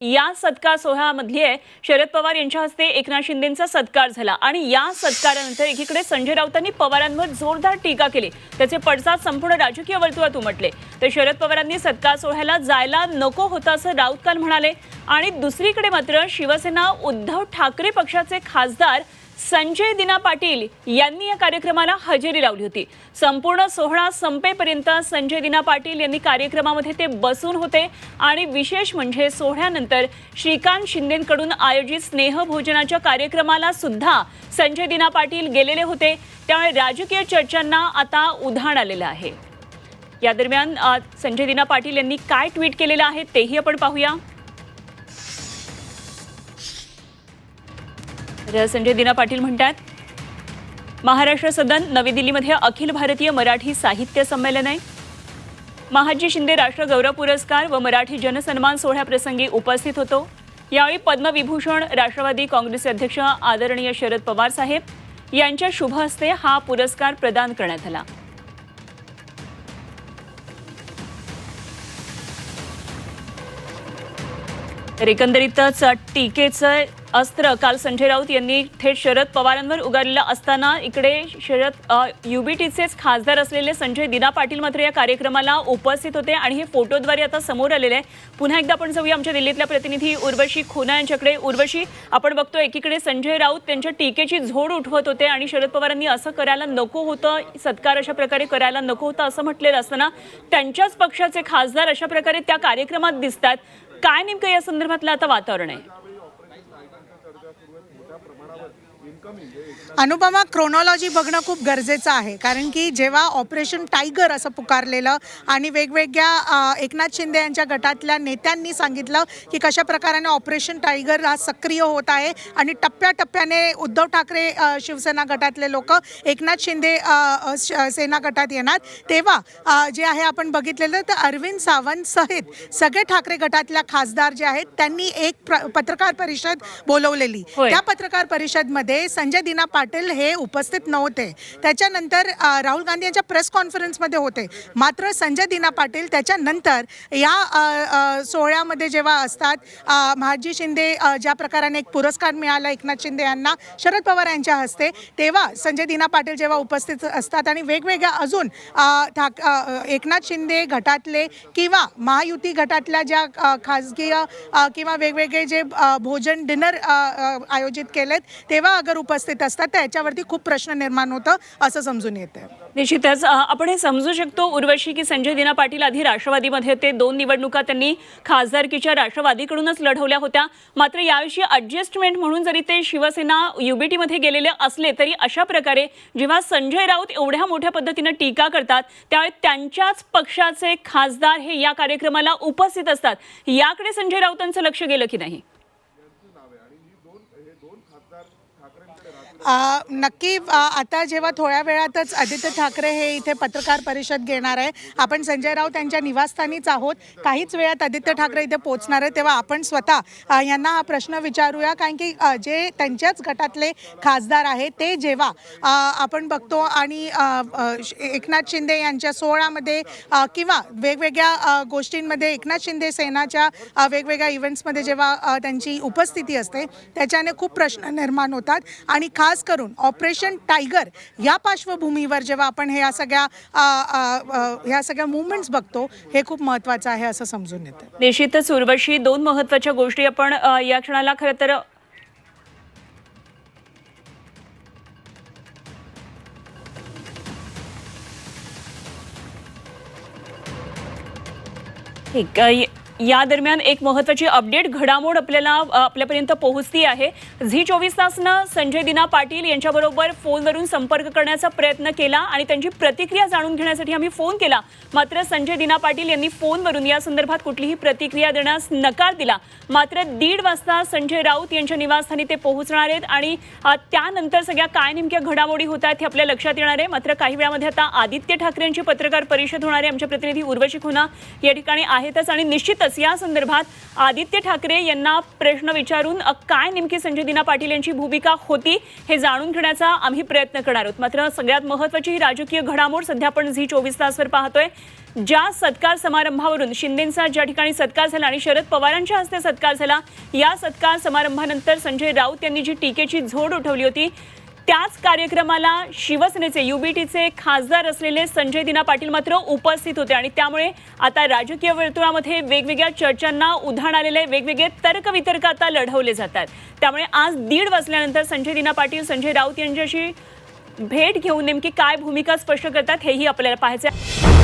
या सत्कार सोहळ्यामधली आहे. शरद पवार यांच्या हस्ते एकनाथ शिंदेचा सत्कार झाला. आणि या सत्कारानंतर एकीकडे संजय राऊतांनी पवारांवर जोरदार टीका केली. त्याचे पडसाद संपूर्ण राजकीय वर्तुळात उमटले. तर शरद पवारांनी सत्कार सोहळ्याला जायला नको होतं असं राऊत काल म्हणाले. आणि दुसरीकडे मात्र शिवसेना उद्धव ठाकरे पक्षाचे खासदार संजय दिना पाटील यांनी या कार्यक्रमाला हजेरी लावली होती. संपूर्ण सोहळा संपेपर्यंत संजय दिना पाटील यांनी कार्यक्रमामध्ये ते बसून होते आणि विशेष म्हणजे सोहळ्यानंतर श्रीकांत शिंदेकडून आयोजित स्नेहभोजनाच्या कार्यक्रमाला सुद्धा संजय दिना पाटील गेलेले होते. त्यामुळे राजकीय चर्चांना आता उधाण आलेलं आहे. या दरम्यान संजय दिना पाटील यांनी काय ट्विट केलेलं आहे तेही आपण पाहूया. तर संजय दिना पाटील म्हणतात महाराष्ट्र सदन नवी दिल्लीमध्ये अखिल भारतीय मराठी साहित्य संमेलन आहे. महाजी शिंदे राष्ट्र गौरव पुरस्कार व मराठी जनसन्मान सोहळ्याप्रसंगी उपस्थित होतो. यावेळी पद्मविभूषण राष्ट्रवादी काँग्रेसचे अध्यक्ष आदरणीय शरद पवार साहेब यांच्या शुभ हस्ते हा पुरस्कार प्रदान करण्यात आला. तर एकंदरीतच टीकेचं अस्त्र काल संजय राऊत यांनी थेट शरद पवारांवर उगारलेलं असताना इकडे शरद युबीटीचेच खासदार असलेले संजय दिना पाटील मात्र या कार्यक्रमाला उपस्थित होते आणि हे फोटोद्वारे आता समोर आलेले आहे. पुन्हा एकदा आपण जाऊया आमच्या दिल्लीतल्या प्रतिनिधी उर्वशी खोना यांच्याकडे. उर्वशी आपण बघतो एकीकडे संजय राऊत त्यांच्या टीकेची झोड उठवत होते आणि शरद पवारांनी असं करायला नको होतं सत्कार अशा प्रकारे करायला नको होतं असं म्हटलेलं असताना त्यांच्याच पक्षाचे खासदार अशा प्रकारे त्या कार्यक्रमात दिसतात काय नेमकं या संदर्भातलं आता वातावरण आहे? अनुपमा क्रोनॉलॉजी बघणं खूप गरजेचं आहे. कारण की जेव्हा ऑपरेशन टायगर असं पुकारलेलं आणि वेगवेगळ्या एकनाथ शिंदे यांच्या गटातल्या नेत्यांनी सांगितलं की कशा प्रकाराने ऑपरेशन टायगर हा सक्रिय होत आहे आणि टप्प्याटप्प्याने उद्धव ठाकरे शिवसेना गटातले लोक एकनाथ शिंदे सेना गटात येणार. तेव्हा जे आहे आपण बघितलेलं तर अरविंद सावंत सहित सगळे ठाकरे गटातल्या खासदार जे आहेत त्यांनी एक पत्रकार परिषद बोलवलेली. त्या पत्रकार परिषदमध्ये संजय दिना पाटील हे उपस्थित नव्हते. त्याच्यानंतर राहुल गांधी यांच्या प्रेस कॉन्फरन्समध्ये होते. मात्र संजय दिना पाटील त्याच्यानंतर या सोहळ्यामध्ये जेव्हा असतात महाजी शिंदे ज्या प्रकाराने एक पुरस्कार मिळाला एकनाथ शिंदे यांना शरद पवार यांच्या हस्ते तेव्हा संजय दिना पाटील जेव्हा उपस्थित असतात आणि वेगवेगळ्या अजून ठाक एकनाथ शिंदे गटातले किंवा महायुती गटातल्या ज्या अ, खाजगी किंवा वेगवेगळे जे भोजन डिनर आयोजित केलेत तेव्हा अगर उपस्थित असतात त्याच्यावरती खूप प्रश्न निर्माण होतं असं समजून येतं निश्चितच आपण हे समजू शकतो उर्वशी की संजय दिना पाटील आधी राष्ट्रवादीमध्ये होते. दोन निवडणुका त्यांनी खासदारकीच्या राष्ट्रवादीकडूनच लढवल्या होत्या. मात्र याविषयी ॲडजस्टमेंट म्हणून जरी ते शिवसेना युबीटीमध्ये गेलेले असले तरी अशा प्रकारे जेव्हा संजय राऊत एवढ्या मोठ्या पद्धतीनं टीका करतात त्यावेळी त्यांच्याच पक्षाचे खासदार हे या कार्यक्रमाला उपस्थित असतात. याकडे संजय राऊतांचं लक्ष गेलं की नाही? नक्की आता जेव्हा थोड्या वेळातच आदित्य ठाकरे हे इथे पत्रकार परिषद घेणार आहे आपण संजय राऊत यांच्या निवासस्थानीच आहोत. काहीच वेळात आदित्य ठाकरे इथे पोहोचणार आहे तेव्हा आपण स्वतः यांना हा प्रश्न विचारूया. कारण की जे त्यांच्याच गटातले खासदार आहेत ते जेव्हा आपण बघतो आणि एकनाथ शिंदे यांच्या सोहळ्यामध्ये किंवा वेगवेगळ्या गोष्टींमध्ये एकनाथ शिंदे सेनाच्या वेगवेगळ्या इव्हेंट्समध्ये जेव्हा त्यांची उपस्थिती असते त्याच्याने खूप प्रश्न निर्माण होतात. आणि खास करून ऑपरेशन टायगर या पार्श्वभूमीवर जेव्हा आपण या सगळ्या ह्या सगळ्या मुवमेंट्स बघतो हे खूप महत्वाचं आहे असं समजून येतं. निश्चितच उर्वशी दोन महत्त्वाच्या गोष्टी आपण या क्षणाला खरं तर ठीक या दरम्यान एक महत्वाची अपडेट घडामोड आपल्याला आपल्यापर्यंत पोहोचती आहे. झी चोवीस तासनं संजय दिना पाटील यांच्याबरोबर फोनवरून संपर्क करण्याचा प्रयत्न केला आणि त्यांची प्रतिक्रिया जाणून घेण्यासाठी आम्ही फोन केला. मात्र संजय दिना पाटील यांनी फोनवरून या संदर्भात कुठलीही प्रतिक्रिया देण्यास नकार दिला. मात्र दीड वाजता संजय राऊत यांच्या निवासस्थानी ते पोहोचणार आहेत आणि त्यानंतर सगळ्या काय नेमक्या घडामोडी होत आहेत हे आपल्या लक्षात येणार आहे. मात्र काही वेळामध्ये आता आदित्य ठाकरे यांची पत्रकार परिषद होणार आहे. आमच्या प्रतिनिधी उर्वशी खुना या ठिकाणी आहेतच आणि निश्चितच निश्चितच या संदर्भात आदित्य ठाकरे यांना प्रश्न विचारून काय नेमकी संजय दिना पाटील यांची भूमिका होती हे जाणून घेण्याचा आम्ही प्रयत्न करणार आहोत. मात्र सगळ्यात महत्वाची ही राजकीय घडामोड सध्या आपण झी चोवीस तासवर पाहतोय. ज्या सत्कार समारंभावरून शिंदेचा ज्या ठिकाणी सत्कार झाला आणि शरद पवारांच्या हस्ते सत्कार झाला या सत्कार समारंभानंतर संजय राऊत यांनी जी टीकेची झोड उठवली होती त्याच कार्यक्रमाला शिवसेनेचे युबीटीचे खासदार असलेले संजय दिना पाटील मात्र उपस्थित होते आणि त्यामुळे आता राजकीय वर्तुळामध्ये वेगवेगळ्या चर्चांना उधाण आलेले वेगवेगळे तर्कवितर्क आता लढवले जातात. त्यामुळे आज दीड वाजल्यानंतर संजय दिना पाटील संजय राऊत यांच्याशी भेट घेऊन नेमकी काय भूमिका स्पष्ट करतात हेही आपल्याला पाहायचं आहे